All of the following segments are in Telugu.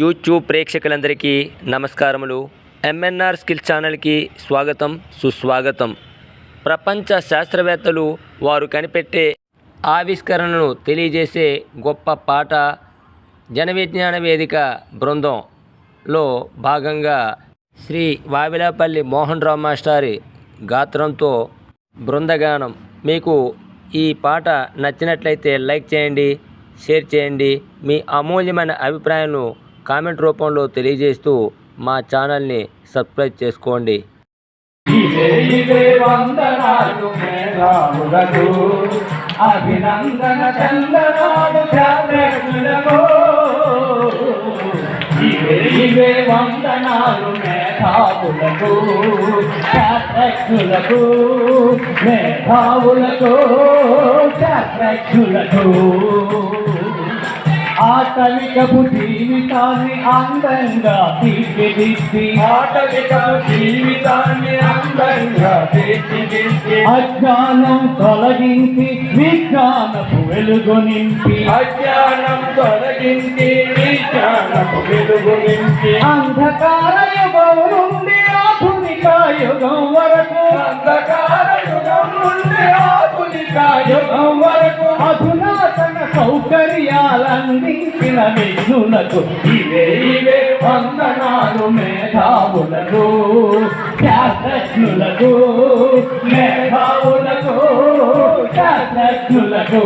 యూట్యూబ్ ప్రేక్షకులందరికీ నమస్కారములు. ఎంఎన్ఆర్ స్కిల్ ఛానల్కి స్వాగతం సుస్వాగతం. ప్రపంచ శాస్త్రవేత్తలు వారు కనిపెట్టే ఆవిష్కరణను తెలియజేసే గొప్ప పాట జనవిజ్ఞాన వేదిక బృందంలో భాగంగా శ్రీ వావిలాపల్లి మోహన్ రావు మాస్టారి గాత్రంతో బృందగానం. మీకు ఈ పాట నచ్చినట్లయితే లైక్ చేయండి షేర్ చేయండి. మీ అమూల్యమైన అభిప్రాయాలను కామెంట్ రూపంలో తెలియజేస్తూ మా ఛానల్ని సబ్స్క్రైబ్ చేసుకోండి. అభినందన చందనాలు ఇవే వందనాలు మేధావులకు శాస్త్రజ్ఞులకు మేధావులకు శాస్త్రజ్ఞులకు. ఆటవికపు జీవితాన్ని అందంగా తీర్చిదిద్ది. ఆటవికపు జీవితాన్ని అందంగా తీర్చిదిద్ది. అజ్ఞానం తొలగించి విజ్ఞానపు వెలుగు నింపి. అజ్ఞానం తొలగించి విజ్ఞానపు వెలుగు నింపి. అంధకార యుగం నుండి ఆధునిక యుగం వరకు. అంధకార యుగం నుండి ఆధునిక యుగం వరకు. అధునాతన సౌకర్యాలందించిన విఘ్నులకు ఇవే ఇవే వందనాలు మేధావులకు శాస్త్రజ్ఞులకు మేధావులకు శాస్త్రజ్ఞులకు.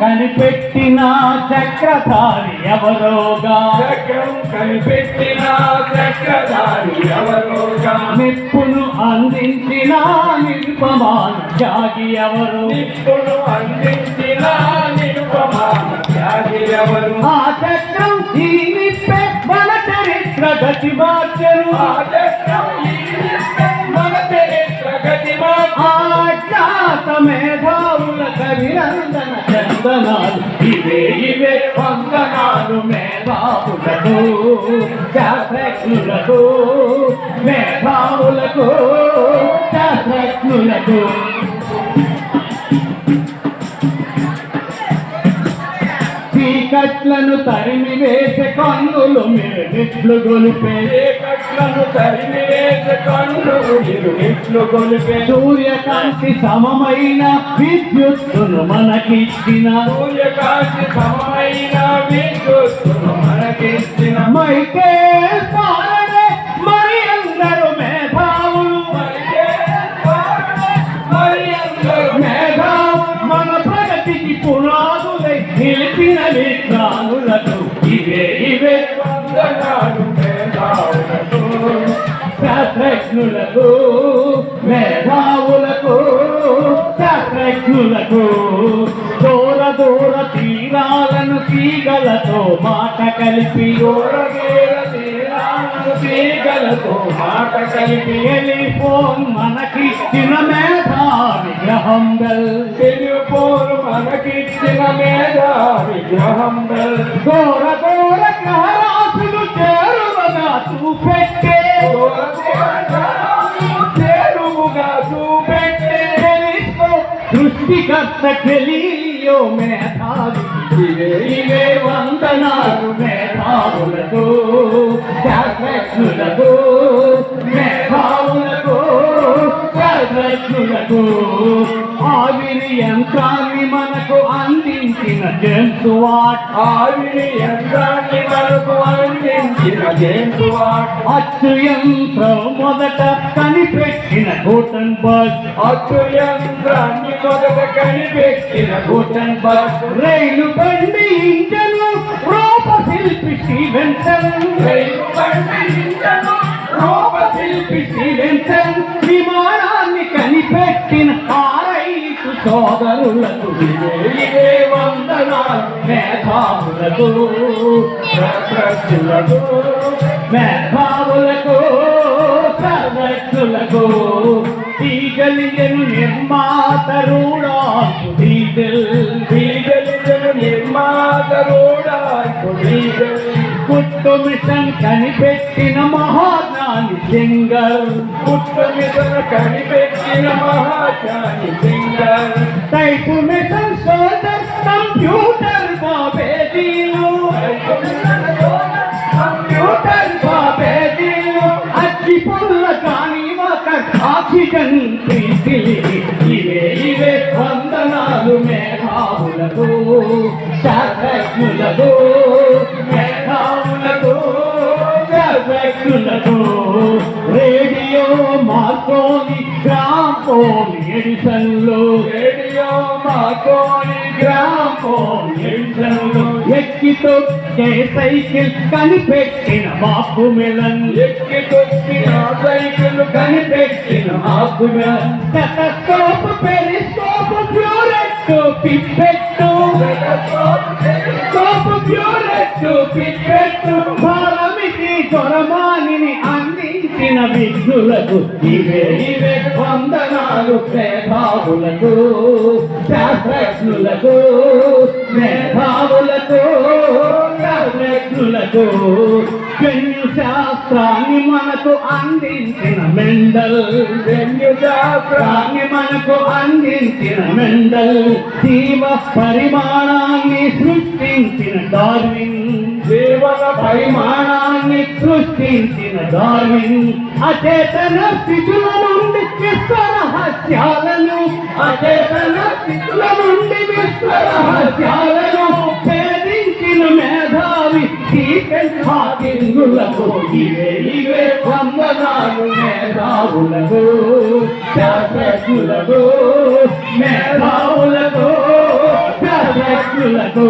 కనిపెట్టిన చక్రధారి ఎవరోగా? చక్రం కనిపెట్టిన చక్రధారి ఎవరోగా? నిప్పును అందించిన నిరుపమాన త్యాగి ఎవరు? నిప్పును అందించిన నిరుపమాన త్యాగి ఎవరు? ఆ చక్రం ఈ నిప్పే మన చరిత్ర గతి మార్చరు. ఆ చక్రం ఈ మన చరిత్ర గతిమాన్ ఆజ్ఞాత మేధావుల కవినందన ఇవే ఇవే వందనాలు మేధావులకు శాస్త్రజ్ఞులకు మేధావులకు శాస్త్రజ్ఞులకు చీకట్లను తరిమి వేసే కన్నులు మెరుగిట్లు గొలిపే. చీకట్లను తరిమి వేసే కన్ను ఇరునిట్లు గొలిపే. సూర్యకాంతి సమమైన విద్యుత్తును మనకిచ్చిన. సూర్యకాంతి సమమైన విద్యుత్తును మనకిచ్చిన. మైకే శాస్త్రజ్ఞులకు మేధావులకు శాస్త్రజ్ఞులకు దూర దూర తీరాలను తీగలతో మాట కలిపి దూరగీర తీరాలను తీగలతో మాట కలిపి టెలిఫోన్ మనకిచ్చిన మేధా విగ్రహం తెలిపోరు మనకిచ్చిన మేధా విగ్రహం దూర దూర గ్రహరాశులు చేరువగా చూపెట్టే సృష్టికర్త తెలియో మేధావి ఇవే ఇవే వందనాలు మేధావులకు శాస్త్రజ్ఞులకు మేధావులకు శాస్త్రజ్ఞులకు ఆవిరి యంత్రాలు అందించిన జేమ్స్ వాట్ ఆవిరి యంత్రాన్ని మనకు అందించిన జేమ్స్ వాట్ అచ్చు యంత్రం మొదట కనిపెట్టిన గోటన్ బర్గ్ అచ్చు యంత్రాన్ని మొదట కనిపెట్టిన గుటన్ బర్గ్ రైలు బండి ఇంజను రూపశిల్పి స్టీవెన్సన్ రైలు బండి ఇంజను రూపశిల్పి స్టీవెన్సన్ విమానాన్ని కనిపెట్టిన ఆరైటు సోదరులకు వందనాలు మేధావులకు ప్రకృతులకు మేధావులకు సర్వజ్ఞులకు ఈగలియను నిర్మాత రూడాకు డీజిల్ డీజలిజను నిర్మాత రోడా డీజల్ కుట్టు మిషన్ కనిపెట్టిన మహాజ్ఞాని సింగర్ పుట్టమితన కనిపెట్టిన మహాచాని సింగర్ టైపు మిషన్ సోదర్ కంప్యూటర్ బాబేజీలు. కంప్యూటర్ బాబేజీలు. అచ్చి పుల్ల కాని ఒక ఆక్సిజన్ ప్రీతిలి ఇవే ఇవే వందనాలు మేఘావులకు శాస్త్రజ్ఞులకు మేఘావులకు శాస్త్రజ్ఞులకు రేడియో మార్కోని గ్రామోన్ ఎడిసన్లు. రేడియో మాకోని గ్రామ్ ఎక్కి తొక్కే సైకిల్ కనిపెట్టిన బాపు మెలన్. ఎక్కి తొక్కిన సైకిల్ కనిపెట్టిన బాపు melon. Stethoscope periscope burette pipette. Stethoscope burette pipette. పాలమికి దొరమానిని పుట్టిన విఘ్నులకు ఇవే ఇవే వందనాలు మేధావులకు శాస్త్రజ్ఞులకు మేధావులకు శాస్త్రజ్ఞులకు. జన్యు శాస్త్రాన్ని మనకు అందించిన మెండల్ జన్యు శాస్త్రాన్ని మనకు అందించిన మెండల్ జీవ పరిమాణాన్ని సృష్టించిన డార్విన్. జీవన పరిమాణాన్ని సృష్టించిన డార్విన్ అచేతన స్థితుల నుండి విశ్వ రహస్యాలను అచేతన స్థితుల నుండి విశ్వ రహస్యాలను భేదించిన మేధావి స్టీఫెన్ ఇవే ఇవే వందనాలు మేధావులకు శాస్త్రజ్ఞులకు మేధావులకు శాస్త్రజ్ఞులకు.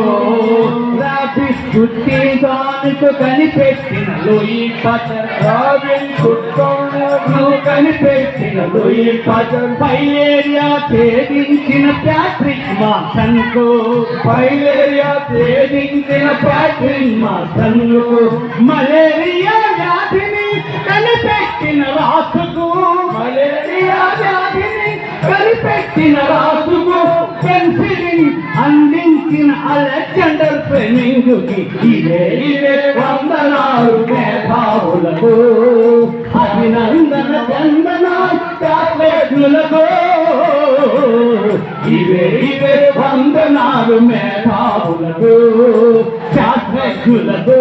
రాబిన్ దానికి కనిపెట్టిన లోయి పచర్ రాబిన్ పుట్టును కనిపెట్టిన లోయి పదర్ పైలేరియా ఛేదించిన ప్యాట్రిక్ మాసన్కు. పైలేరియా ఛేదించిన ప్యాట్రిక్ మాసన్కు. మలేరియా వ్యాధిని కనిపెట్టిన రాసుకు. మలేరియా వ్యాధిని కనిపెట్టిన రాసుకు. పెన్సిలిన్ అందించిన అలెగ్జాండర్ ప్రేమించుకి ఇవే ఇవే వందనాలు మేధావులకు అభినందన చందనాలు శాస్త్రజ్ఞులకు ఇవే ఇవే వందనాలు మేధావులకు శాస్త్రజ్ఞులకు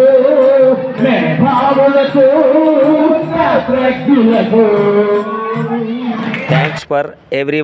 మేధావులకు శాస్త్రజ్ఞులకు. Thanks for every